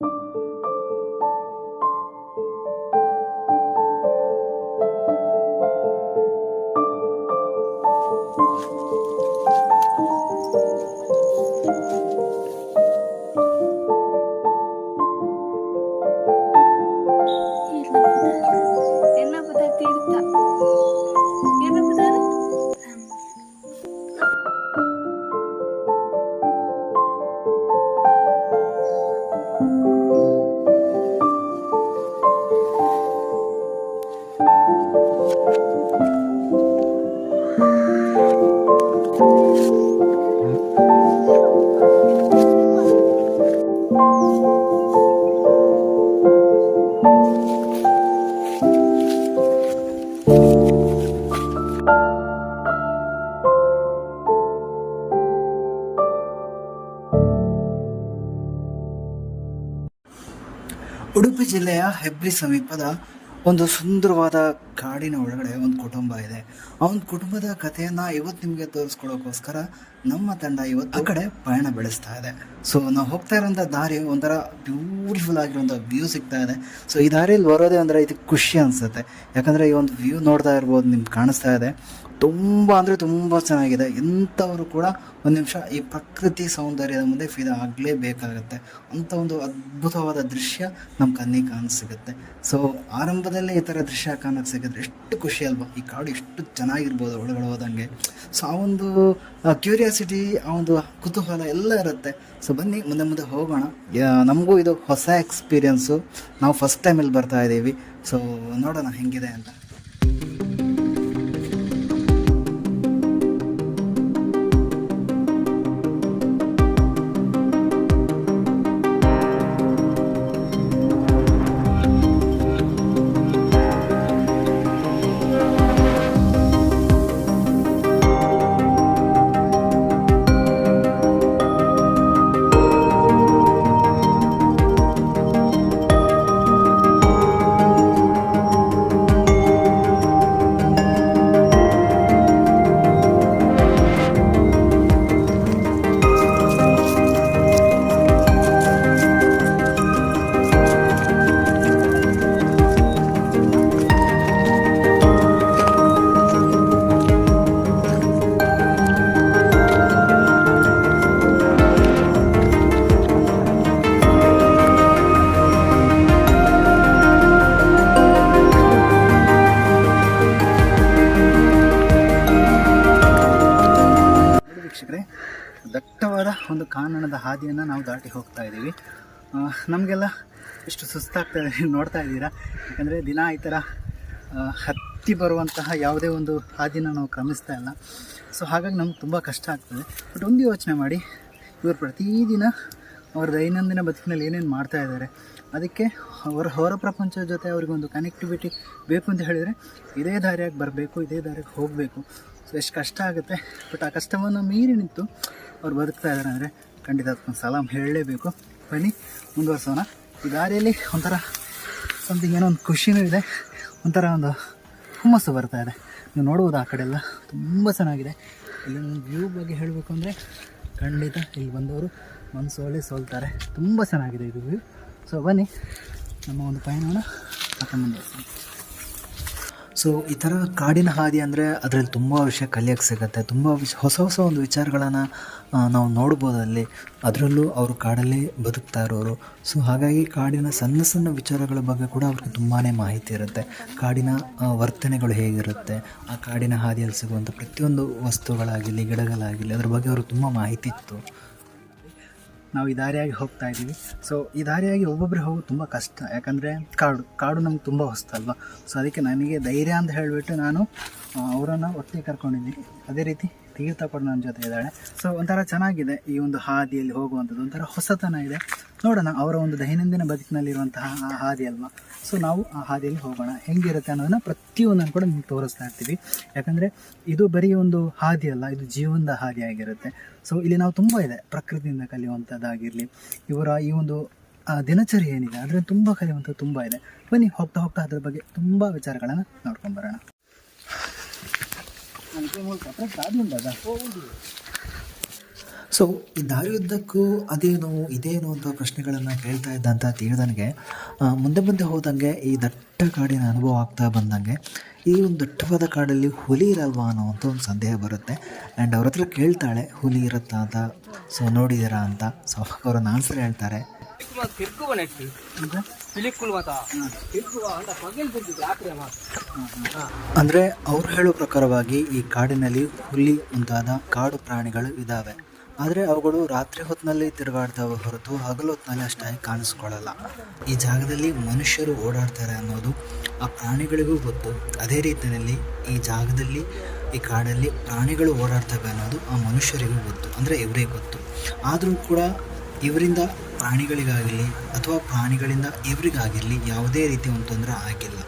you Hebri ಸಮೀಪದ ಒಂದು ಸುಂದರವಾದ ಕಾಡಿನ ಒಳಗಡೆ ಒಂದು ಕುಟುಂಬ ಇದೆ. ಆ ಒಂದು ಕುಟುಂಬದ ಕಥೆಯನ್ನು ಇವತ್ತು ನಿಮಗೆ ತೋರಿಸ್ಕೊಡೋಕ್ಕೋಸ್ಕರ ನಮ್ಮ ತಂಡ ಇವತ್ತು ಆ ಕಡೆ ಪಯಣ ಬೆಳೆಸ್ತಾ ಇದೆ. ಸೊ ನಾವು ಹೋಗ್ತಾ ಇರೋಂಥ ದಾರಿ ಒಂಥರ ಬ್ಯೂಟಿಫುಲ್ ಆಗಿರೋಂಥ ವ್ಯೂ ಸಿಗ್ತಾ ಇದೆ. ಸೊ ಈ ದಾರಿಯಲ್ಲಿ ಬರೋದೇ ಅಂದರೆ ಇದಕ್ಕೆ ಖುಷಿ ಅನಿಸುತ್ತೆ. ಯಾಕಂದರೆ ಈ ಒಂದು ವ್ಯೂ ನೋಡ್ತಾ ಇರ್ಬೋದು, ನಿಮ್ಗೆ ಕಾಣಿಸ್ತಾ ಇದೆ. ತುಂಬ ಅಂದರೆ ತುಂಬ ಚೆನ್ನಾಗಿದೆ. ಎಂಥವರು ಕೂಡ ಒಂದು ನಿಮಿಷ ಈ ಪ್ರಕೃತಿ ಸೌಂದರ್ಯದ ಮುಂದೆ ಫಿದಾ ಆಗಲೇಬೇಕಾಗುತ್ತೆ. ಅಂಥ ಒಂದು ಅದ್ಭುತವಾದ ದೃಶ್ಯ ನಮ್ಮ ಕಣ್ಣಿಗೆ ಕಾಣಿಸಿಗುತ್ತೆ. ಸೊ ಆರಂಭದಲ್ಲೇ ಈ ಥರ ದೃಶ್ಯ ಕಾಣಕ್ಕೆ ಸಿಗುತ್ತೆ ಎಷ್ಟು ಖುಷಿ ಅಲ್ವಾ? ಈ ಕಾಡು ಎಷ್ಟು ಚೆನ್ನಾಗಿರ್ಬೋದು ಒಳಗಡೆ ಹೋದಂಗೆ. ಸೊ ಆ ಒಂದು ಕ್ಯೂರಿಯಾಸಿಟಿ ಆ ಒಂದು ಕುತೂಹಲ ಎಲ್ಲ ಇರುತ್ತೆ. ಸೊ ಬನ್ನಿ, ಮುಂದೆ ಮುಂದೆ ಹೋಗೋಣ. ನಮಗೂ ಇದು ಹೊಸ ಎಕ್ಸ್ಪೀರಿಯನ್ಸು ನಾವು ಫಸ್ಟ್ ಟೈಮ್ ಇಲ್ಲಿ ಬರ್ತಾ ಇದ್ದೀವಿ ಸೊ ನೋಡೋಣ ಹೆಂಗಿದೆ ಅಂತ. ಸುಸ್ತಾಗ್ತಾ ಇದೆ, ನೋಡ್ತಾ ಇದ್ದೀರಾ? ಯಾಕಂದರೆ ದಿನ ಈ ಥರ ಹತ್ತಿ ಬರುವಂತಹ ಯಾವುದೇ ಒಂದು ಹಾದಿನ ನಾವು ಕ್ರಮಿಸ್ತಾ ಇಲ್ಲ. ಸೊ ಹಾಗಾಗಿ ನಮ್ಗೆ ತುಂಬ ಕಷ್ಟ ಆಗ್ತದೆ. ಬಟ್ ಒಂದು ಯೋಚನೆ ಮಾಡಿ, ಇವರು ಪ್ರತಿದಿನ ಅವ್ರ ದೈನಂದಿನ ಬದುಕಿನಲ್ಲಿ ಏನೇನು ಮಾಡ್ತಾ ಇದ್ದಾರೆ, ಅದಕ್ಕೆ ಅವರ ಹೊರ ಪ್ರಪಂಚದ ಜೊತೆ ಅವ್ರಿಗೊಂದು ಕನೆಕ್ಟಿವಿಟಿ ಬೇಕು ಅಂತ ಹೇಳಿದರೆ, ಇದೇ ದಾರಿಯಾಗಿ ಬರಬೇಕು, ಇದೇ ದಾರಿಗೆ ಹೋಗಬೇಕು. ಸೊ ಎಷ್ಟು ಕಷ್ಟ ಆಗುತ್ತೆ. ಬಟ್ ಆ ಕಷ್ಟವನ್ನು ಮೀರಿ ನಿಂತು ಅವ್ರು ಬದುಕ್ತಾ ಇದ್ದಾರೆ ಅಂದರೆ ಖಂಡಿತ ಅದಕ್ಕೊಂದು ಸಲಾಮ್ ಹೇಳಲೇಬೇಕು. ಬನ್ನಿ, ಮುಂದುವರ್ಸೋಣ. ದಾರಿಯಲ್ಲಿ ಒಂಥರ ಸಮಥಿಂಗ್ ಏನೋ ಒಂದು ಖುಷಿನೂ ಇದೆ. ಒಂಥರ ಒಂದು ಹುಮ್ಮಸ್ಸು ಬರ್ತಾ ಇದೆ. ನೀವು ನೋಡ್ಬೋದು ಆ ಕಡೆ ಎಲ್ಲ. ತುಂಬ ಚೆನ್ನಾಗಿದೆ. ಇಲ್ಲಿ ವ್ಯೂ ಬಗ್ಗೆ ಹೇಳಬೇಕು ಅಂದರೆ ಖಂಡಿತ ಇಲ್ಲಿ ಬಂದವರು ಮನಸ್ಸೊಳ್ಳೆ ಸೋಲ್ತಾರೆ. ತುಂಬ ಚೆನ್ನಾಗಿದೆ ಇದು ವ್ಯೂ ಸೊ ಬನ್ನಿ. ನಮ್ಮ ಒಂದು ಪಯಣವನ್ನು ಮತ್ತೆ ಸೊ ಈ ಥರ ಕಾಡಿನ ಹಾದಿ ಅಂದರೆ ಅದರಲ್ಲಿ ತುಂಬ ವಿಷಯ ಕಲಿಯೋಕ್ಕೆ ಸಿಗುತ್ತೆ. ತುಂಬ ವಿಷ, ಹೊಸ ಹೊಸ ಒಂದು ವಿಚಾರಗಳನ್ನು ನಾವು ನೋಡ್ಬೋದು ಅಲ್ಲಿ. ಅದರಲ್ಲೂ ಅವರು ಕಾಡಲ್ಲಿ ಬದುಕ್ತಾ ಇರೋರು. ಸೊ ಹಾಗಾಗಿ ಕಾಡಿನ ಸಣ್ಣ ಸಣ್ಣ ವಿಚಾರಗಳ ಬಗ್ಗೆ ಕೂಡ ಅವ್ರಿಗೆ ತುಂಬಾ ಮಾಹಿತಿ ಇರುತ್ತೆ. ಕಾಡಿನ ವರ್ತನೆಗಳು ಹೇಗಿರುತ್ತೆ. ಆ ಕಾಡಿನ ಹಾದಿಯಲ್ಲಿ ಸಿಗುವಂಥ ಪ್ರತಿಯೊಂದು ವಸ್ತುಗಳಾಗಿರಲಿ ಗಿಡಗಳಾಗಿರಲಿ ಅದ್ರ ಬಗ್ಗೆ ಅವ್ರಿಗೆ ತುಂಬ ಮಾಹಿತಿ ಇತ್ತು. ನಾವು ಈ ದಾರಿಯಾಗಿ ಹೋಗ್ತಾ ಇದ್ದೀವಿ. ಸೊ ಈ ದಾರಿಯಾಗಿ ಒಬ್ಬೊಬ್ಬರು ಹೋಗೋದು ತುಂಬ ಕಷ್ಟ. ಯಾಕಂದರೆ ಕಾಡು ಕಾಡು ನಮ್ಗೆ ತುಂಬ ಹೊಸ್ತಲ್ವಾ ಸೊ ಅದಕ್ಕೆ ನನಗೆ ಧೈರ್ಯ ಅಂತ ಹೇಳಿಬಿಟ್ಟು ನಾನು ಅವರನ್ನು ಒಟ್ಟಿಗೆ ಕರ್ಕೊಂಡಿದ್ದೀನಿ. ಅದೇ ರೀತಿ ತೀರ್ಥ ಕೂಡ ನನ್ನ ಜೊತೆ ಇದ್ದಾಳೆ. ಸೊ ಒಂಥರ ಚೆನ್ನಾಗಿದೆ ಈ ಒಂದು ಹಾದಿಯಲ್ಲಿ ಹೋಗುವಂಥದ್ದು. ಒಂಥರ ಹೊಸತನ ಇದೆ. ನೋಡೋಣ, ಅವರ ಒಂದು ದೈನಂದಿನ ಬದುಕಿನಲ್ಲಿರುವಂತಹ ಆ ಹಾದಿ ಅಲ್ವಾ? ಸೊ ನಾವು ಆ ಹಾದಿಯಲ್ಲಿ ಹೋಗೋಣ. ಹೆಂಗಿರುತ್ತೆ ಅನ್ನೋದನ್ನು ಪ್ರತಿಯೊಂದನ್ನು ಕೂಡ ನಿಮ್ಗೆ ತೋರಿಸ್ತಾ ಇರ್ತೀವಿ. ಯಾಕಂದರೆ ಇದು ಬರೀ ಒಂದು ಹಾದಿ ಅಲ್ಲ, ಇದು ಜೀವನದ ಹಾದಿ ಆಗಿರುತ್ತೆ. ಸೊ ಇಲ್ಲಿ ನಾವು ತುಂಬ ಇದೆ. ಪ್ರಕೃತಿಯಿಂದ ಕಲಿಯುವಂಥದ್ದಾಗಿರಲಿ, ಇವರ ಈ ಒಂದು ದಿನಚರಿ ಏನಿದೆ, ಅದರಲ್ಲಿ ತುಂಬ ಕಲಿಯುವಂಥದ್ದು ತುಂಬ ಇದೆ. ಬನ್ನಿ, ಹೋಗ್ತಾ ಹೋಗ್ತಾ ಅದ್ರ ಬಗ್ಗೆ ತುಂಬ ವಿಚಾರಗಳನ್ನು ನೋಡ್ಕೊಂಬರೋಣ ಸೊ ಈ ದಾರಿಯುದ್ದಕ್ಕೂ ಅದೇನು ಇದೇನು ಅಂತ ಪ್ರಶ್ನೆಗಳನ್ನು ಕೇಳ್ತಾ ಇದ್ದಂಥ ತೀರ್ದನಿಗೆ ಮುಂದೆ ಮುಂದೆ ಹೋದಂಗೆ ಈ ದಟ್ಟ ಕಾಡಿನ ಅನುಭವ ಆಗ್ತಾ ಬಂದಂಗೆ ಈ ಒಂದು ದಟ್ಟವಾದ ಕಾಡಲ್ಲಿ ಹುಲಿ ಇರಲ್ವಾ ಅನ್ನೋ ಅಂತ ಒಂದು ಸಂದೇಹ ಬರುತ್ತೆ. ಆ್ಯಂಡ್ ಅವ್ರ ಹತ್ರ ಕೇಳ್ತಾಳೆ ಹುಲಿ ಇರುತ್ತಾ ಅಂತ ಸೊ ನೋಡಿದ್ದೀರಾ ಅಂತ. ಸೊ ಅವ್ರನ್ನ ಆನ್ಸರ್ ಹೇಳ್ತಾರೆ. ಅಂದರೆ ಅವ್ರು ಹೇಳೋ ಪ್ರಕಾರವಾಗಿ ಈ ಕಾಡಿನಲ್ಲಿ ಹುಲಿ ಮುಂತಾದ ಕಾಡು ಪ್ರಾಣಿಗಳು ಇದಾವೆ. ಆದರೆ ಅವುಗಳು ರಾತ್ರಿ ಹೊತ್ತಿನಲ್ಲಿ ತಿರುಗಾಡ್ತವೆ ಹೊರತು ಹಗಲು ಹೊತ್ತಿನಲ್ಲಿ ಅಷ್ಟಾಗಿ ಕಾಣಿಸ್ಕೊಳ್ಳಲ್ಲ. ಈ ಜಾಗದಲ್ಲಿ ಮನುಷ್ಯರು ಓಡಾಡ್ತಾರೆ ಅನ್ನೋದು ಆ ಪ್ರಾಣಿಗಳಿಗೂ ಗೊತ್ತು. ಅದೇ ರೀತಿಯಲ್ಲಿ ಈ ಜಾಗದಲ್ಲಿ, ಈ ಕಾಡಲ್ಲಿ ಪ್ರಾಣಿಗಳು ಓಡಾಡ್ತವೆ ಅನ್ನೋದು ಆ ಮನುಷ್ಯರಿಗೂ ಗೊತ್ತು. ಅಂದರೆ ಇವರಿಗೆ ಗೊತ್ತು. ಆದರೂ ಕೂಡ ಇವರಿಂದ ಪ್ರಾಣಿಗಳಿಗಾಗಲಿ ಅಥವಾ ಪ್ರಾಣಿಗಳಿಂದ ಇವರಿಗಾಗಿರಲಿ ಯಾವುದೇ ರೀತಿ ಒಂದು ತೊಂದರೆ ಆಗಿಲ್ಲ.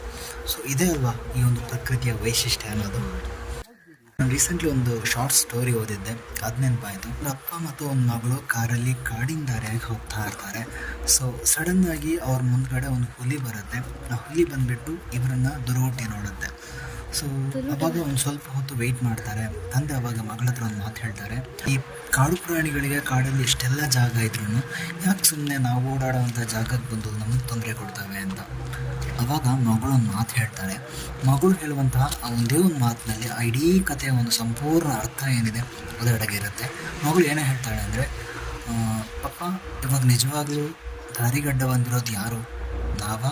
ಸೊ ಇದೇ ಅಲ್ವಾ ಈ ಒಂದು ಪ್ರಕೃತಿಯ ವೈಶಿಷ್ಟ್ಯ ಅನ್ನೋದು? ನಾನು ರೀಸೆಂಟ್ಲಿ ಒಂದು ಶಾರ್ಟ್ ಸ್ಟೋರಿ ಓದಿದ್ದೆ. ಅದು ನೆನಪಾಯಿತು. ಅಪ್ಪ ಮತ್ತು ಒಂದು ಮಗಳು ಕಾರಲ್ಲಿ ಕಾಡಿನ ದಾರಿಯಾಗಿ ಹೋಗ್ತಾ ಇರ್ತಾರೆ. ಸೊ ಸಡನ್ನಾಗಿ ಅವ್ರ ಮುಂದ್ಗಡೆ ಒಂದು ಹುಲಿ ಬರುತ್ತೆ. ಆ ಹುಲಿ ಬಂದುಬಿಟ್ಟು ಇವರನ್ನು ದುರ್ಗೊಟ್ಟಿ ನೋಡುತ್ತೆ. ಸೊ ಅವಾಗ ಒಂದು ಸ್ವಲ್ಪ ಹೊತ್ತು ವೆಯ್ಟ್ ಮಾಡ್ತಾರೆ. ತಂದೆ ಅವಾಗ ಮಗಳ ಹತ್ರ ಒಂದು ಮಾತು ಹೇಳ್ತಾರೆ. ಈ ಕಾಡು ಪ್ರಾಣಿಗಳಿಗೆ ಕಾಡಲ್ಲಿ ಇಷ್ಟೆಲ್ಲ ಜಾಗ ಇದ್ರೂ ಯಾಕೆ ಸುಮ್ಮನೆ ನಾವು ಓಡಾಡುವಂಥ ಜಾಗಕ್ಕೆ ಬಂದು ನಮಗೆ ತೊಂದರೆ ಕೊಡ್ತವೆ ಅಂತ. ಅವಾಗ ಮಗಳು ಒಂದು ಮಾತು ಹೇಳ್ತಾರೆ. ಮಗಳು ಹೇಳುವಂತಹ ಆ ಒಂದೇ ಒಂದು ಮಾತಿನಲ್ಲಿ ಆ ಇಡೀ ಕಥೆಯ ಒಂದು ಸಂಪೂರ್ಣ ಅರ್ಥ ಏನಿದೆ ಅದು ಅಡಗಿರುತ್ತೆ ಮಗಳು ಏನೇ ಹೇಳ್ತಾಳೆ ಅಂದರೆ ಪಪ್ಪ ಇವಾಗ ನಿಜವಾಗ್ಲೂ ದಾರಿಗಡ್ಡ ಬಂದಿರೋದು ಯಾರು? ನಾವ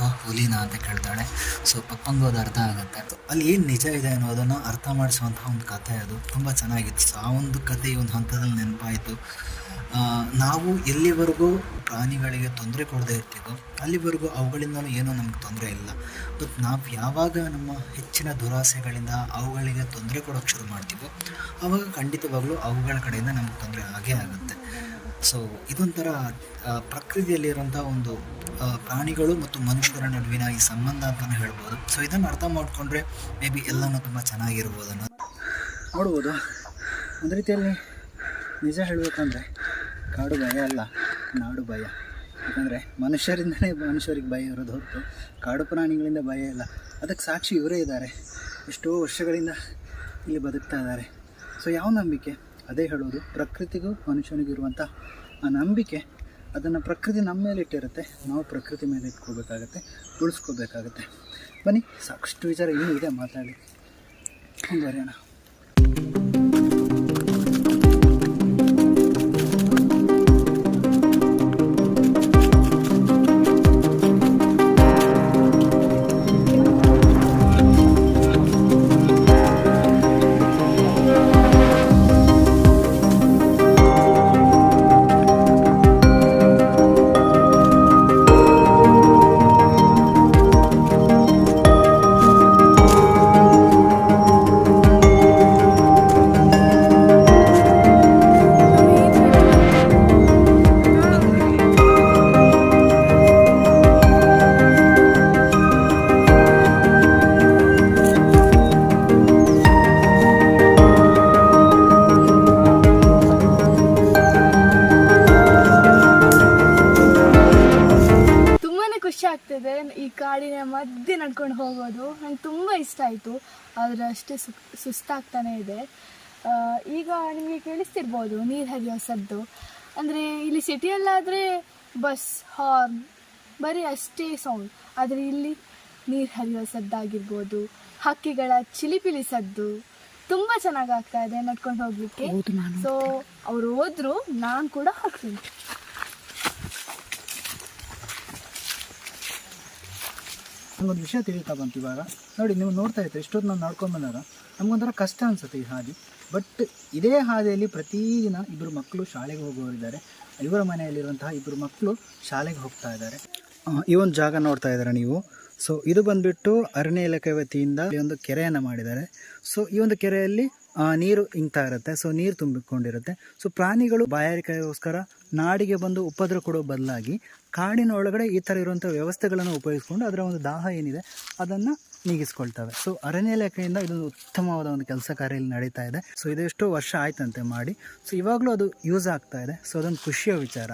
ಅಥವಾ ಹುಲಿನ ಅಂತ ಕೇಳ್ತಾಳೆ. ಸೊ ಪಪ್ಪಂಗೂ ಅದು ಅರ್ಥ ಆಗುತ್ತೆ. ಅಲ್ಲಿ ಏನು ನಿಜ ಇದೆ ಅನ್ನೋದನ್ನು ಅರ್ಥ ಮಾಡಿಸುವಂತಹ ಒಂದು ಕಥೆ ಅದು. ತುಂಬ ಚೆನ್ನಾಗಿತ್ತು. ಸೊ ಆ ಒಂದು ಕಥೆ ಒಂದು ಹಂತದಲ್ಲಿ ನೆನಪಾಯಿತು. ನಾವು ಎಲ್ಲಿವರೆಗೂ ಪ್ರಾಣಿಗಳಿಗೆ ತೊಂದರೆ ಕೊಡದೇ ಇರ್ತೀವೋ, ಅಲ್ಲಿವರೆಗೂ ಅವುಗಳಿಂದಲೂ ಏನೂ ನಮ್ಗೆ ತೊಂದರೆ ಇಲ್ಲ. ಬಟ್ ನಾವು ಯಾವಾಗ ನಮ್ಮ ಹೆಚ್ಚಿನ ದುರಾಸೆಗಳಿಂದ ಅವುಗಳಿಗೆ ತೊಂದರೆ ಕೊಡೋಕ್ಕೆ ಶುರು ಮಾಡ್ತೀವೋ, ಅವಾಗ ಖಂಡಿತವಾಗಲೂ ಅವುಗಳ ಕಡೆಯಿಂದ ನಮ್ಗೆ ತೊಂದರೆ ಆಗೇ ಆಗುತ್ತೆ. ಸೊ ಇದೊಂಥರ ಪ್ರಕೃತಿಯಲ್ಲಿರುವಂಥ ಒಂದು ಪ್ರಾಣಿಗಳು ಮತ್ತು ಮನುಷ್ಯರ ನಡುವಿನ ಈ ಸಂಬಂಧ ಅಂತಲೂ ಹೇಳ್ಬೋದು. ಸೊ ಇದನ್ನು ಅರ್ಥ ಮಾಡಿಕೊಂಡ್ರೆ ಮೇ ಬಿ ಎಲ್ಲನೂ ತುಂಬ ಚೆನ್ನಾಗಿರ್ಬೋದು ಅನ್ನೋದು. ನೋಡ್ಬೋದು. ಒಂದು ರೀತಿಯಲ್ಲಿ ನಿಜ ಹೇಳಬೇಕಂದ್ರೆ ಕಾಡು ಭಯ ಅಲ್ಲ, ನಾಡು ಭಯ. ಯಾಕಂದರೆ ಮನುಷ್ಯರಿಂದಲೇ ಮನುಷ್ಯರಿಗೆ ಭಯ ಇರೋದು ಹೊರತು, ಕಾಡು ಪ್ರಾಣಿಗಳಿಂದ ಭಯ ಇಲ್ಲ. ಅದಕ್ಕೆ ಸಾಕ್ಷಿ ಇವರೇ ಇದ್ದಾರೆ. ಎಷ್ಟೋ ವರ್ಷಗಳಿಂದ ಇಲ್ಲಿ ಬದುಕ್ತಾ ಇದ್ದಾರೆ. ಸೊ ಯಾವ ನಂಬಿಕೆ? ಅದೇ ಹೇಳೋದು, ಪ್ರಕೃತಿಗೂ ಮನುಷ್ಯನಿಗೂ ಇರುವಂಥ ಆ ನಂಬಿಕೆ, ಅದನ್ನು ಪ್ರಕೃತಿ ನಮ್ಮ ಮೇಲೆ ಇಟ್ಟಿರುತ್ತೆ. ನಾವು ಪ್ರಕೃತಿ ಮೇಲೆ ಇಟ್ಕೋಬೇಕಾಗತ್ತೆ, ಉಳಿಸ್ಕೋಬೇಕಾಗತ್ತೆ. ಬನ್ನಿ, ಸಾಕಷ್ಟು ವಿಚಾರ ಇನ್ನೂ ಇದೆ, ಮಾತಾಡಿ. ಮುಂದುವರಿಯೋಣ ಆಗ್ತಿದೆ. ಈ ಕಾಡಿನ ಮಧ್ಯೆ ನಡ್ಕೊಂಡು ಹೋಗೋದು ನಂಗೆ ತುಂಬ ಇಷ್ಟ ಆಯಿತು. ಆದರೆ ಅಷ್ಟೇ ಸು ಸುಸ್ತಾಗ್ತಾನೆ ಇದೆ. ಈಗ ನಿಮಗೆ ಕೇಳಿಸ್ತಿರ್ಬೋದು ನೀರು ಹರಿಯೋ ಸದ್ದು. ಅಂದರೆ ಇಲ್ಲಿ ಸಿಟಿಯಲ್ಲಾದರೆ ಬಸ್ ಹಾರ್ನ್ ಬರೀ ಅಷ್ಟೇ ಸೌಂಡ್ ಆದರೆ ಇಲ್ಲಿ ನೀರು ಹರಿಯೋ ಸದ್ದಾಗಿರ್ಬೋದು. ಹಕ್ಕಿಗಳ ಚಿಲಿಪಿಲಿ ಸದ್ದು ತುಂಬ ಚೆನ್ನಾಗಿ ಆಗ್ತಾ ಇದೆ ನಡ್ಕೊಂಡು ಹೋಗ್ಲಿಕ್ಕೆ. ಸೊ ಅವ್ರು ಹೋದ್ರು ನಾನು ಕೂಡ ಹೋಗ್ತೀನಿ. ನಮಗೊಂದು ವಿಷಯ ತಿಳಿತಾ ಬಂತು ಇವಾಗ. ನೋಡಿ, ನೀವು ನೋಡ್ತಾ ಇರ್ತೀರಿ, ಇಷ್ಟೊತ್ತು ನಾವು ನೋಡ್ಕೊಂಡು ಬಂದಾಗ ನಮಗೊಂಥರ ಕಷ್ಟ ಅನಿಸುತ್ತೆ ಈ ಹಾದಿ. ಬಟ್ ಇದೇ ಹಾದಿಯಲ್ಲಿ ಪ್ರತಿದಿನ ಇಬ್ಬರು ಮಕ್ಕಳು ಶಾಲೆಗೆ ಹೋಗುವವರಿದ್ದಾರೆ ಇವರ ಮನೆಯಲ್ಲಿರುವಂತಹ ಇಬ್ಬರು ಮಕ್ಕಳು ಶಾಲೆಗೆ ಹೋಗ್ತಾ ಇದ್ದಾರೆ. ಈ ಒಂದು ಜಾಗ ನೋಡ್ತಾ ಇದ್ದಾರೆ ನೀವು? ಸೊ ಇದು ಬಂದುಬಿಟ್ಟು ಅರಣ್ಯ ಇಲಾಖೆ ವತಿಯಿಂದ ಈ ಒಂದು ಕೆರೆಯನ್ನು ಮಾಡಿದ್ದಾರೆ. ಸೊ ಈ ಒಂದು ಕೆರೆಯಲ್ಲಿ ನೀರು ಇಂಗ್ತಾ ಇರುತ್ತೆ. ಸೊ ನೀರು ತುಂಬಿಕೊಂಡಿರುತ್ತೆ. ಸೊ ಪ್ರಾಣಿಗಳು ಬಾಯಾರಿಕೆಗೋಸ್ಕರ ನಾಡಿಗೆ ಬಂದು ಉಪದ್ರ ಕೊಡೋ ಬದಲಾಗಿ ಕಾಡಿನ ಒಳಗಡೆ ಈ ಥರ ಇರುವಂಥ ವ್ಯವಸ್ಥೆಗಳನ್ನು ಉಪಯೋಗಿಸ್ಕೊಂಡು ಅದರ ಒಂದು ದಾಹ ಏನಿದೆ ಅದನ್ನು ನೀಗಿಸ್ಕೊಳ್ತವೆ. ಸೊ ಅರಣ್ಯ ಇಲಾಖೆಯಿಂದ ಇದೊಂದು ಉತ್ತಮವಾದ ಒಂದು ಕೆಲಸ ಕಾರ್ಯ ಇಲ್ಲಿ ನಡೀತಾ ಇದೆ. ಸೊ ಇದೆಷ್ಟೋ ವರ್ಷ ಆಯ್ತಂತೆ ಮಾಡಿ. ಸೊ ಇವಾಗಲೂ ಅದು ಯೂಸ್ ಆಗ್ತಾ ಇದೆ. ಸೊ ಅದೊಂದು ಖುಷಿಯ ವಿಚಾರ.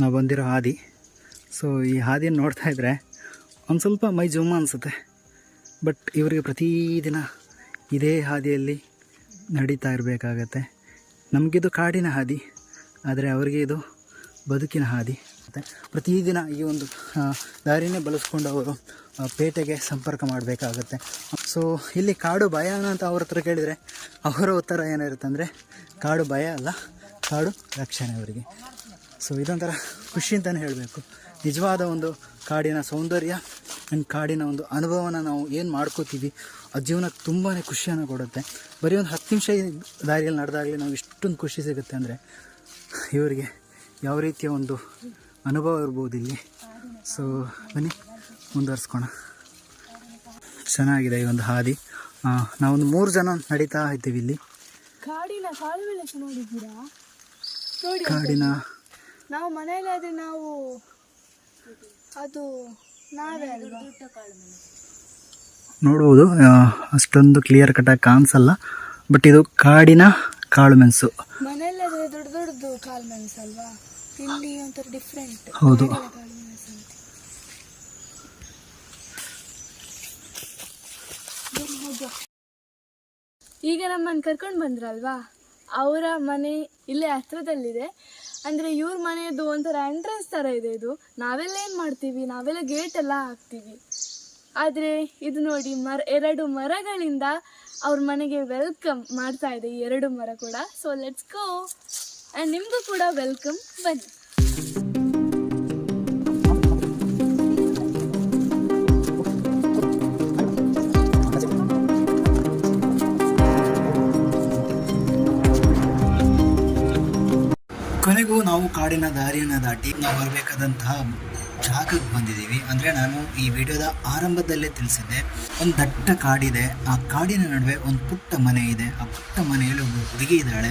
ನಾವು ಬಂದಿರೋ ಹಾದಿ. ಸೊ ಈ ಹಾದಿಯನ್ನು ನೋಡ್ತಾ ಇದ್ರೆ ಒಂದು ಸ್ವಲ್ಪ ಮೈ ಜುಮ್ಮ ಅನಿಸುತ್ತೆ. ಬಟ್ ಇವರಿಗೆ ಪ್ರತಿದಿನ ಇದೇ ಹಾದಿಯಲ್ಲಿ ನಡೀತಾ ಇರಬೇಕಾಗತ್ತೆ. ನಮಗಿದು ಕಾಡಿನ ಹಾದಿ, ಆದರೆ ಅವರಿಗೆ ಇದು ಬದುಕಿನ ಹಾದಿ. ಮತ್ತು ಪ್ರತಿದಿನ ಈ ಒಂದು ದಾರಿನೇ ಬಳಸ್ಕೊಂಡು ಅವರು ಪೇಟೆಗೆ ಸಂಪರ್ಕ ಮಾಡಬೇಕಾಗತ್ತೆ. ಸೊ ಇಲ್ಲಿ ಕಾಡು ಭಯ ಅಂತ ಅವ್ರ ಹತ್ರ ಕೇಳಿದರೆ, ಅವರ ಉತ್ತರ ಏನಿರುತ್ತೆ ಅಂದರೆ, ಕಾಡು ಭಯ ಅಲ್ಲ, ಕಾಡು ರಕ್ಷಣೆ ಅವರಿಗೆ. ಸೊ ಇದೊಂಥರ ಖುಷಿ ಅಂತಲೇ ಹೇಳಬೇಕು. ನಿಜವಾದ ಒಂದು ಕಾಡಿನ ಸೌಂದರ್ಯ ಆ್ಯಂಡ್ ಕಾಡಿನ ಒಂದು ಅನುಭವನ ನಾವು ಏನು ಮಾಡ್ಕೋತೀವಿ ಆ ಜೀವನಕ್ಕೆ ತುಂಬಾ ಖುಷಿಯನ್ನು ಕೊಡುತ್ತೆ. ಬರೀ ಒಂದು ಹತ್ತು ನಿಮಿಷ ಈ ದಾರಿಯಲ್ಲಿ ನಡೆದಾಗಲೇ ನಾವು ಇಷ್ಟೊಂದು ಖುಷಿ ಸಿಗುತ್ತೆ ಅಂದರೆ ಇವರಿಗೆ ಯಾವ ರೀತಿಯ ಒಂದು ಅನುಭವ ಇರ್ಬೋದು ಇಲ್ಲಿ. ಸೊ ಬನ್ನಿ ಮುಂದುವರ್ಸ್ಕೋಣ. ಚೆನ್ನಾಗಿದೆ ಈ ಒಂದು ಹಾದಿ. ನಾವೊಂದು ಮೂರು ಜನ ನಡೀತಾ ಇದ್ದೀವಿ ಇಲ್ಲಿ. ಕಾಡಿನ ನಾವು ಮನೆಯಲ್ಲಿ ನಾವು ಅದು ನಾವೇ ಅಲ್ವಾ? ನೋಡುವುದು ಅಷ್ಟೊಂದು ಕ್ಲಿಯರ್ ಕಟ್ಟಾಗಿ ಕಾಣಿಸಲ್ಲ. ಬಟ್ ಇದು ಕಾಡಿನ ಕಾಳು ಮೆಣಸು. ಮನೆಯಲ್ಲಾದ್ರೆ ದೊಡ್ಡ ದೊಡ್ಡದು ಕಾಳು ಮೆಣಸು ಅಲ್ವಾ? ಇಲ್ಲಿ ಒಂಥರ ಡಿಫ್ರೆಂಟ್ ಹೌದು. ಈಗ ನಮ್ಮನ್ನು ಕರ್ಕೊಂಡು ಬಂದ್ರಲ್ವಾ? ಅವರ ಮನೆ ಇಲ್ಲೇ ಹತ್ರದಲ್ಲಿದೆ. ಅಂದರೆ ಇವ್ರ ಮನೆಯದು ಒಂಥರ ಎಂಟ್ರೆನ್ಸ್ ಥರ ಇದೆ ಇದು. ನಾವೆಲ್ಲ ಏನು ಮಾಡ್ತೀವಿ? ನಾವೆಲ್ಲ ಗೇಟ್ ಎಲ್ಲ ಹಾಕ್ತೀವಿ. ಆದರೆ ಇದು ನೋಡಿ ಮರ, ಎರಡು ಮರಗಳಿಂದ ಅವ್ರ ಮನೆಗೆ ವೆಲ್ಕಮ್ ಮಾಡ್ತಾ ಇದೆ ಈ ಎರಡು ಮರ ಕೂಡ. ಸೊ ಲೆಟ್ಸ್ ಗೋ ಆ್ಯಂಡ್ ನಿಮಗೂ ಕೂಡ ವೆಲ್ಕಮ್ ಬನ್ನಿ. ನಾವು ಕಾಡಿನ ದಾರಿಯನ್ನು ದಾಟಿ ನಾವು ಬರಬೇಕಾದಂತಹ ಜಾಗಕ್ಕೆ ಬಂದಿದ್ದೀವಿ. ಅಂದರೆ ನಾನು ಈ ವಿಡಿಯೋದ ಆರಂಭದಲ್ಲೇ ತಿಳಿಸಿದ್ದೆ. ಒಂದು ದಟ್ಟ ಕಾಡಿದೆ. ಆ ಕಾಡಿನ ನಡುವೆ ಒಂದು ಪುಟ್ಟ ಮನೆ ಇದೆ. ಆ ಪುಟ್ಟ ಮನೆಯಲ್ಲಿ ಒಬ್ಬ ಹುಡುಗಿ ಇದ್ದಾಳೆ.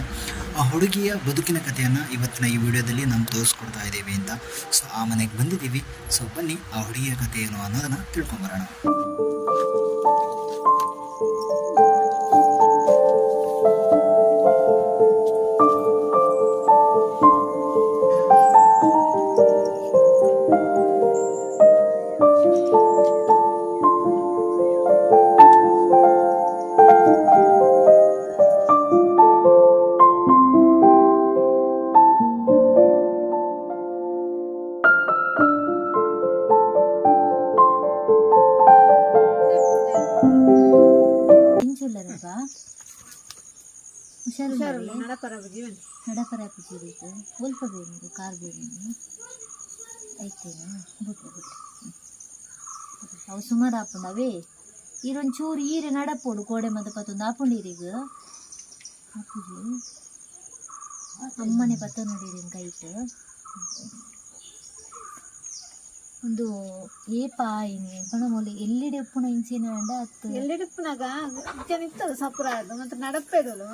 ಆ ಹುಡುಗಿಯ ಬದುಕಿನ ಕಥೆಯನ್ನು ಇವತ್ತಿನ ಈ ವಿಡಿಯೋದಲ್ಲಿ ನಾವು ತೋರಿಸ್ಕೊಡ್ತಾ ಇದ್ದೀವಿ ಅಂತ. ಸೊ ಆ ಮನೆಗೆ ಬಂದಿದ್ದೀವಿ. ಸೊ ಬನ್ನಿ ಆ ಹುಡುಗಿಯ ಕಥೆ ಏನು ಅನ್ನೋದನ್ನು ತಿಳ್ಕೊಂಬರೋಣ. ಅವು ಸುಮಾರು ಆಪುಂಡವೇ ಅವೇ ಈರೊಂಚೂರು ಈರೆ ನಡಪೋಡು ಕೋಡೆ ಮದ ಪತ್ತೊಂದು ಹಾಪುಂಡಿರೀಗ ಹಾಪುಜಿ ಅಮ್ಮನೆ ಪತ್ತ ನೋಡಿರಿ ಕೈಟ್ ಒಂದು ಏಪ ಇನಿ ಪಣ ಮೊಲಿ ಎಲ್ಲಿಡೆ ಉಪ್ಪುನ ಇಂಚಿನ ಅಂಡ ಅತ್ತು. ಎಲ್ಲಿಡಿಪ್ಪನಾಗ ಇತ್ತದ ಸಪುರ ಅದು ಮತ್ತೆ ನಡಪೇದಲು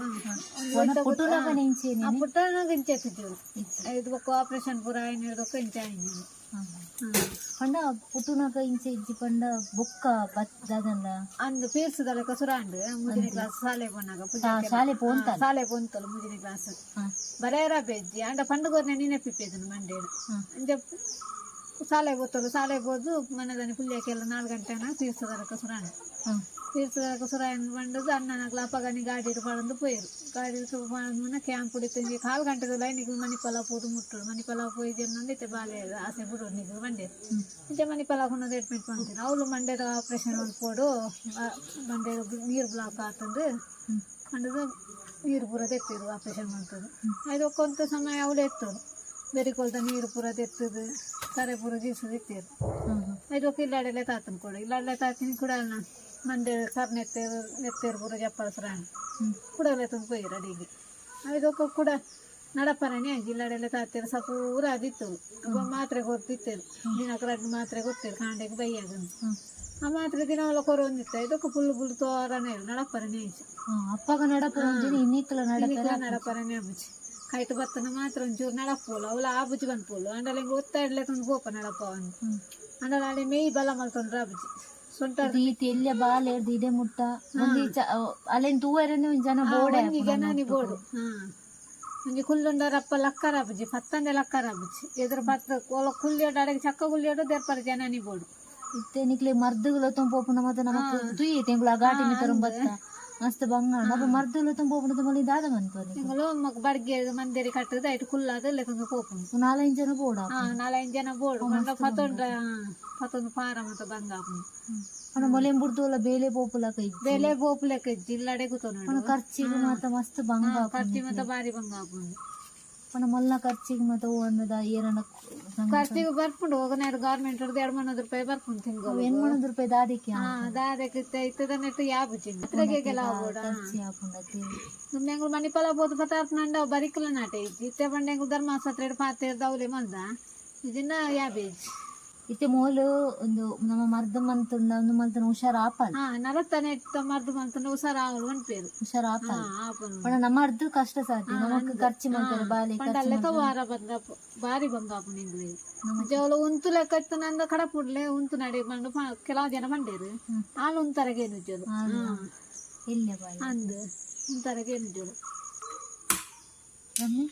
ಒಣ ಪುಟುನಗ ಇಂಚೇನೆ ಪುಟ್ಟನಾಗ ಇಂಚೆತ್ತಿದ್ದೆವು ಇದು ಆಪರೇಷನ್ ಪೂರ ಏನಿರ್ದೊಕ್ಕ ಇಂಚ ಪಂಡ ಪುಟುನಗ ಇಂಚೆ ಇಜ್ಜಿ ಪಂಡ ಬೊಕ್ಕ ಬತ್ತದಲ್ಲ ಅಂದು ಪೀರ್ಸದಲ್ಲ ಕಸುರಾಂಡ್ ಮುಜಿನಿ ಕ್ಲಾಸ್ ಶಾಲೆ ಪೊನ್ನಾಗ ಶಾಲೆ ಪೋಂತ ಶಾಲೆ ಪೊಂತಲು ಮುಜಿನಿ ಕ್ಲಾಸ್ ಬರೇರ ಬೆಜ್ಜಿ ಅಂಡ ಪಂಡುಗೋರ್ನೆ ನೀನೆ ಪಿಪ್ಪೇದನು ಮಂಡೇಡು ಅಂಜ ಶಾಲೆ ಬೋತಲು ಶಾಲೆ ಬೋದು ಮನೆದಲ್ಲಿ ಪುಲ್ಯಕ್ಕೆಲ್ಲ ನಾಲ್ಕು ಗಂಟೆನ ತೀರ್ಸದಲ್ಲ ಕಸುರಾಂಡ್ ತೀರ್ಸದ ಕಸುರಾಯನ್ ಬಂಡದು ಅಣ್ಣನ ಅಪ್ಪಗನಿ ಗಾಡಿ ಪಡಂದು ಪೋಯರು. ಗಾಡಿ ಪಡಂದು ಕ್ಯಾಂಪ್ ಹಿಡಿತು ಕಾಲು ಗಂಟೆದ ಲೈನಿಗೆ ಮಣಿಪಲ ಪೋದು ಮುಟ್ಟರು ಮಣಿಪಲ ಪೋಯಿ ಜನ ಬಾಲೆ ಆಸೆ ಬಿಡೋರು ನಿಗು ಮಂಡ್ಯ ಇಂಚೆ ಮಣಿಪಲ ಕೊನ್ನದು ట్రీట్మెంట్ ಮಾಡ್ತೀನಿ ಅವಳು మండేది ఆపరేషన్ పోడు ಪೋಡು నీరు బ్లాక్ ಬ್ಲಾಕ್ ಆಗ್ತಂದು. ಮಂಡ್ಯದ ನೀರು ಪೂರ ತೆತ್ತಿರು ಆಪ್ರೇಷನ್ ಮಾಡ್ತದೆ. ಅದು ಕೊಂತ ಸಮಯ ಅವಳು ಎತ್ತೋದು. ಬೆರಿಕೊಳ್ದ ನೀರು ಪೂರ ತೆತ್ತದು ಕರೆ ಪೂರ ಜೀಸು ಇತ್ತಿರು ಇದು ಇಲ್ಲಾಡೆಲ್ಲ ತಾತನ ಕೂಡ. ಇಲ್ಲಾಡೆಲ್ಲ ತಾತಿನ ಕೂಡ ಮಂಡ್ಯ ಕರ್ ನೆತ್ತೇರು ನೆತ್ತೇರು ಪೂರ ಜಪ್ಪಳ ಸುರಾಣಿ ಕುಡಲೆ ಪೋಯ್ರು ಅಡಿಗೆ. ಇದಕ್ಕೆ ಕೂಡ ನಡಪರನೇ ಜಿಲ್ಲಾಡೆಲ್ಲ ಇಲ್ಲಾಡೆಲ್ಲ ತಾತೇರು ಸ್ವಲ್ಪ ಪೂರ ಅದಿತ್ತು ಮಾತ್ರೆ ಗೊತ್ತಿತ್ತೇನು ದಿನಕ್ಕೆ ಎರಡು ಮಾತ್ರೆ ಗೊತ್ತೇರು ಕಾಂಡೆಗೆ ಬೈಯಾಗ ಆ ಮಾತ್ರೆ ದಿನ ಎಲ್ಲ ಕೊರೊಂದಿತ್ತ ಇದಕ್ಕೆ ಫುಲ್ ಫುಲ್ ತೋರನೇ ನಡಪರನೇ ಅಪ್ಪಗ ನಡಪ ಇನ್ನಿತ್ತಲ ನಡಪ ನಡಪರನೇ ಆಬುಜಿ ಕೈಟ್ ಬತ್ತನ ಮಾತ್ರ ಒಂಚೂರು ನಡಪೋಲು ಅವಳ ಆಬುಜಿ ಬಂದ್ಪೋಲು ಅಂಡಲ ಒತ್ತಾಡ್ಲೆ ತಂದು ಗೋಪ ನಡಪ ಅಂತ ಅಂಡಲ ಅಲ್ಲಿ ಮೇಯ್ ಬಲ ಮಲ್ತೊಂಡ್ರೆ ಆಬುಜಿ. ಸೊಂಟ ಈತ ಎಲ್ಲ ಬಾಲೆ ಎರ್ದು ಇದೆ ಮುಟ್ಟ ಒಂದು ಅಲ್ಲೇನ್ ತೂವರನೆ ಒಂದ್ ಜನ ಬೋಡೆ ಒಂಜಿ ಜನನಿ ಬೋಡು ಹಾ ಒಂಜಿ ಕುಲ್ಲುಂಡ ರಪ್ಪ ಲಕ್ಕರ ಆಬುಜಿ ಪತ್ತಂದೆ ಲಕ್ಕರ ಆಬುಜಿ ಎದುರು ಪತ್ತ ಒಲ ಕುಲ್ಲಿಯೋಡು ಅಡಗೆ ಚಕ್ಕ ಕುಲ್ಲಿಯೋಡು ದೇರ್ಪರ ಜನನಿ ಬೋಡು ಇತ್ತೆ ನಿಕ್ಲೆ ಮರ್ದುಗಳ ತುಂಪೋಪುನ ಮತ್ತೆ ನಮಕ್ ತುಯಿ ತೆಂಗುಳ ಗಾಟಿ ಮಿತರ ಬತ್ತ ಮಸ್ತ್ ಬಂಗಾ ಅಪ್ಪ ಮರ್ದಲು ತುಂಬ ಹೋಗ್ಬಿಟ್ಟು ಮಳಿ ದಾದ ಮನ್ಪಲ್ಲಿ ನಿಂಗಳು ಮಗ ಬಡ್ಗೆ ಮಂದಿರಿ ಕಟ್ಟದ ಐಟು ಕುಲ್ಲಾದ ಲೆಕ್ಕಂಗ ಕೋಪುಂಡು ನಾಲೈದು ಜನ ಬೋಡ ಹಾ ನಾಲೈದು ಜನ ಬೋರ್ಡು. ಮಂಡ ಪತ್ತೊಂಡ ಪತ್ತೊಂದು ಪಾರ ಮತ್ತ ಬಂಗಾಪುಂಡು ಅಣ್ಣ ಮೊಲೆ ಬುಡ್ದೋಲ ಬೇಲೆ ಪೋಪುಲ ಕೈ ಬೇಲೆ ಬೋಪುಲಕ ಇಜ್ಜಿ ಇಲ್ಲಡೆ ಕೂತೋನು ಅಣ್ಣ ಖರ್ಚಿಗೆ ಮಾತ ಮಸ್ತ್ ಬಂಗ ಖರ್ಚಿ ಮತ ಬಾರಿ ಬಂಗಾಪುಂಡು ಅಣ್ಣ ಮೊಲ್ಲ ಖರ್ಚಿಗೆ ಮಾತ ಓನದ ಏರಣ್ಣ ಖರ್ಚಿಗೆ ಹೋಗೋಣ ಹೋಗನೇರು ಗೌರ್ಮೆಂಟ್ ಅವ್ರದ್ದು ಎರಡು ಮುನ್ನೂರು ರೂಪಾಯಿ ಬರ್ಕೊಂಡು ತಿಂಗಳು ಎನ್ ಮಣದ ರೂಪಾಯಿ ದಾದಿಕ್ಕೆ ಹಾ ದಾದಕ್ಕೆ ಇತ್ತದ ನೆಟ್ಟು ಯಾಬು ಚಿಂಡು ಅದ್ರಾಗೆಲ್ಲ ಆಗ್ಬೋಡ ಖರ್ಚಿ ಹಾಕೊಂಡತಿ. ಎಂಗಳು ಮಣಿಪಾಲ ಬೋದು ಪತಾರ್ಥ ನಂಡ ಬರಿಕಲ ನಾಟೇ ಇಜ್ಜಿ ಇತ್ತೆ ಬಂಡೆ ಎಂಗಳು ಧರ್ಮಾಸತ್ರ ಪಾತೆ ದೌಲೆ ಮಂದ ಇದನ್ನ ಯಾಬೇಜ್. ಇತ್ತೆ ಮೋಲು ಒಂದು ನಮ್ಮ ಮರ್ದ ಮಂತುಂಡ ಒಂದು ಮಂತನ ಹುಷಾರ್ ಆಪಲ್ ಹಾ ನಲವತ್ತನೇ ಮರ್ದು ಬಂತ ಹುಷಾರ ಒಂದು ಪೇರು ಹುಷಾರ್ ಹಾ ಆಪಲ್ ಅಣ್ಣ ನಮ್ಮ ಅರ್ಧ ಕಷ್ಟ ಸಾಧ್ಯ. ನಮಕ್ ಖರ್ಚು ಮಾಡ್ತಾರೆ ಬಾಲಿ ಪಂಡಲ್ಲೇ ವಾರ ಬಂದ ಬಾರಿ ಬಂಗಾಪು ನಿಂಗ್ಲಿ ಜವಳು ಉಂತು ಲೆಕ್ಕ ನಂದ ಕಡ ಪುಡ್ಲೆ ಉಂತು ನಡಿ ಬಂದು ಕೆಲವು ಜನ ಬಂಡೇರು ಹಾಲು ಉಂತರಗೆ ನುಜ್ಜಲು ಇಲ್ಲೇ ಬಾಲಿ ಅಂದು ಉಂತರಗೆ ನುಜ್ಜಲು ರಮ್ಯ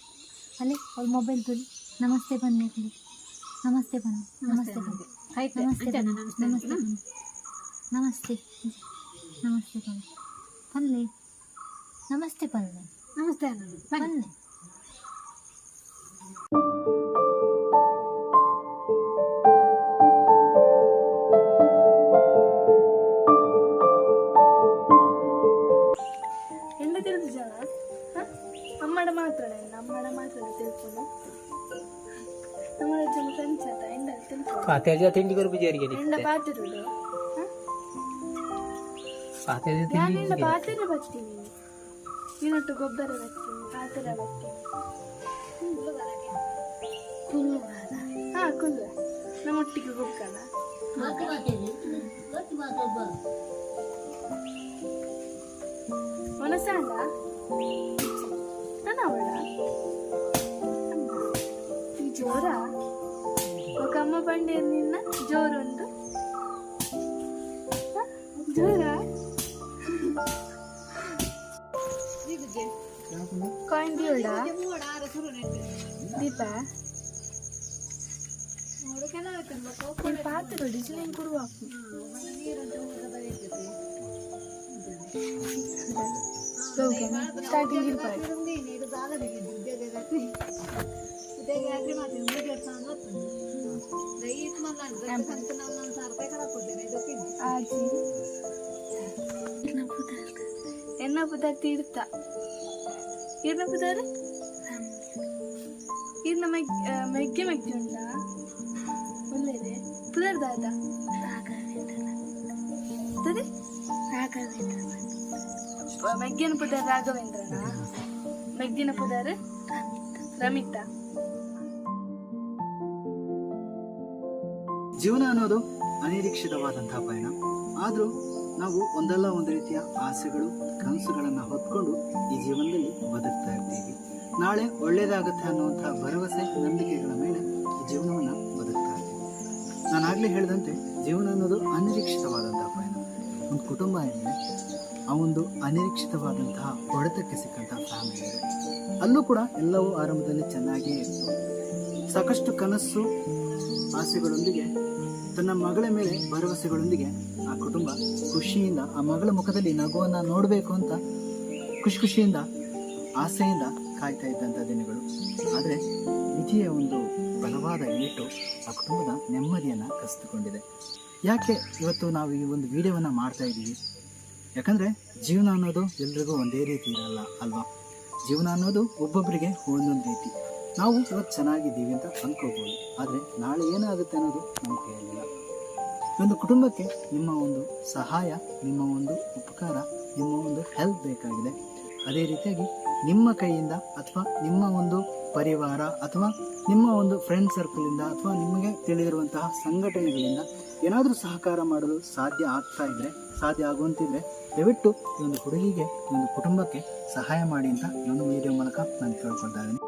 ಅಲ್ಲಿ ಅವ್ಳ ಮೊಬೈಲ್ ತುಲಿ ನಮಸ್ತೆ ಬನ್ನಿ ತುಲಿ ನಮಸ್ತೆ ಬನ್ನಿ. ನಮಸ್ತೆ ಬನ್ನಿ. ಆಯ್ತು. ನಮಸ್ತೆ ಅಂಚನೆ ಬನ್ನಿ. ನಮಸ್ತೆ. ನಮಸ್ತೆ ಬನ್ನಿ. ನಮಸ್ತೆ. ನಮಸ್ತೆ ಬನ್ನಿ. ಪಲ್ಲೆ ನಮಸ್ತೆ ಪಲ್ಲೆ ನಮಸ್ತೆ ಅನ್ನೋದು ಬನ್ನಿ. ಪಲ್ಲೆ ಎಂಡ ತಿಳಿದು ಜನ ಹ? ಅಮ್ಮಡ ಮಾತ್ರ ಅಮ್ಮಡ ಮಾತ್ರ ತಿಳ್ಕೊಂಡು ನಮ್ಮ ಜನ ಫ್ರೆಂಡ್ಸ್ ಆತ ಎಂಡ ತಿಳ್ಕೊಂಡು ಪಾತ್ಯಾಜ ತಿಂಡಿ ಕೊರು ಜೇರಿಗೆ ಎಂಡ ಪಾತಿರುಡು ಪಾತ್ಯಾಜ ನಾನು ತಿಂಡಿ ಎಂಡ ಪಾತ್ರೆ ಬರ್ತೀನಿ ನೀನೊಟ್ಟು ಗೊಬ್ಬರ ಬರ್ತೀನಿ ಪಾತ್ರೆ ಬರ್ತೀನಿ ಕುಲ್ಲು ಹಾ ಕುಲ್ಲು ನಮ್ಮೊಟ್ಟಿಗೆ ಹೋಗ್ಕಲ್ಲ ಮನಸ್ಸಾಂಡ ನನ್ನ ಅವಳ ಈ ಜೋರ ఒక అమ్మ పండి నిన్న జోరుండు ಹ? ಜೋರ ಕಾಯಿನ್ ದಿಯೋಡ ದೀಪ ನೀನು ಪಾತ್ರ ಡಿಸೈನ್ ಕೊಡುವ ಸ್ಟಾರ್ಟಿಂಗ್ ಇರ್ಬಾರ್ದು ಆಜಿ ಎನ್ನ ಪುದಾರ್ ತೀರ್ಥ ಇರ್ನ ಪುದಾರ್ ಇರ್ನ ಮೆಗ್ ಮೆಗ್ಗೆ ಮೆಗ್ಗೆ ಉಂಟಾ ಒಳ್ಳೆದೆ ಪುದರ್ ದಾದ ತದೆ ಮೆಗ್ಗಿನ ಪುದರ್ ರಾಘವೇಂದ್ರನ ಮೆಗ್ಗಿನ ಪುದರ್ ರಮಿತಾ ಜೀವನ ಅನ್ನೋದು ಅನಿರೀಕ್ಷಿತವಾದಂತಹ ಪಯಣ. ಆದರೂ ನಾವು ಒಂದಲ್ಲ ಒಂದು ರೀತಿಯ ಆಸೆಗಳು, ಕನಸುಗಳನ್ನು ಹೊತ್ಕೊಂಡು ಈ ಜೀವನದಲ್ಲಿ ಬದುಕ್ತಾ ಇರ್ತೀವಿ. ನಾಳೆ ಒಳ್ಳೆಯದಾಗುತ್ತೆ ಅನ್ನುವಂಥ ಭರವಸೆ, ನಂಬಿಕೆಗಳ ಮೇಲೆ ಈ ಜೀವನವನ್ನು ಬದುಕ್ತಾ ಇರ್ತೀವಿ. ನಾನು ಆಗಲೇ ಹೇಳಿದಂತೆ, ಜೀವನ ಅನ್ನೋದು ಅನಿರೀಕ್ಷಿತವಾದಂತಹ ಪಯಣ. ಒಂದು ಕುಟುಂಬ ಇದೆ ಆ ಒಂದು ಅನಿರೀಕ್ಷಿತವಾದಂತಹ ಹೊಡೆತಕ್ಕೆ ಸಿಕ್ಕಂತಹ ಫ್ಯಾಮಿಲಿ ಇದೆ. ಅಲ್ಲೂ ಕೂಡ ಎಲ್ಲವೂ ಆರಂಭದಲ್ಲಿ ಚೆನ್ನಾಗಿಯೇ ಇತ್ತು ಸಾಕಷ್ಟು ಕನಸು, ಆಸೆಗಳೊಂದಿಗೆ ತನ್ನ ಮಗಳ ಮೇಲೆ ಭರವಸೆಗಳೊಂದಿಗೆ ಆ ಕುಟುಂಬ ಖುಷಿಯಿಂದ, ಆ ಮಗಳ ಮುಖದಲ್ಲಿ ನಗುವನ್ನು ನೋಡಬೇಕು ಅಂತ ಖುಷಿ ಖುಷಿಯಿಂದ, ಆಸೆಯಿಂದ ಕಾಯ್ತಾ ಇದ್ದಂಥ ದಿನಗಳು. ಆದರೆ ವಿಧಿಯ ಒಂದು ಬಲವಾದ ಏಟು ಆ ಕುಟುಂಬದ ನೆಮ್ಮದಿಯನ್ನು ಕಸಿದುಕೊಂಡಿದೆ. ಯಾಕೆ ಇವತ್ತು ನಾವು ಈ ಒಂದು ವಿಡಿಯೋವನ್ನು ಮಾಡ್ತಾ ಇದ್ದೀವಿ ಯಾಕಂದರೆ ಜೀವನ ಅನ್ನೋದು ಎಲ್ರಿಗೂ ಒಂದೇ ರೀತಿ ಇರಲ್ಲ ಅಲ್ವಾ? ಜೀವನ ಅನ್ನೋದು ಒಬ್ಬೊಬ್ಬರಿಗೆ ಒಂದೊಂದು ರೀತಿ. ನಾವು ಇವತ್ತು ಚೆನ್ನಾಗಿದ್ದೀವಿ ಅಂತ ಅಂದ್ಕೋಬೋದು ಆದರೆ ನಾಳೆ ಏನಾಗುತ್ತೆ ಅನ್ನೋದು ನಮ್ಮ ಕೈಯಲ್ಲಿಲ್ಲ ಒಂದು ಕುಟುಂಬಕ್ಕೆ ನಿಮ್ಮ ಒಂದು ಸಹಾಯ, ನಿಮ್ಮ ಒಂದು ಉಪಕಾರ, ನಿಮ್ಮ ಒಂದು ಹೆಲ್ಪ್ ಬೇಕಾಗಿದೆ. ಅದೇ ರೀತಿಯಾಗಿ ನಿಮ್ಮ ಕೈಯಿಂದ ಅಥವಾ ನಿಮ್ಮ ಒಂದು ಪರಿವಾರ ಅಥವಾ ನಿಮ್ಮ ಒಂದು ಫ್ರೆಂಡ್ ಸರ್ಕಲಿಂದ ಅಥವಾ ನಿಮಗೆ ತಿಳಿದಿರುವಂತಹ ಸಂಘಟನೆಗಳಿಂದ ಏನಾದರೂ ಸಹಕಾರ ಮಾಡಲು ಸಾಧ್ಯ ಆಗ್ತಾ ಇದ್ರೆ, ಸಾಧ್ಯ ಆಗುವಂತಿದ್ರೆ ದಯವಿಟ್ಟು ಈ ಒಂದು ಹುಡುಗಿಗೆ ಒಂದು ಕುಟುಂಬಕ್ಕೆ ಸಹಾಯ ಮಾಡಿ ಅಂತ ಈ ಒಂದು ವಿಡಿಯೋ ಮೂಲಕ ನಾನು ಕೇಳ್ಕೊಳ್ತಾ ಇದ್ದೀನಿ.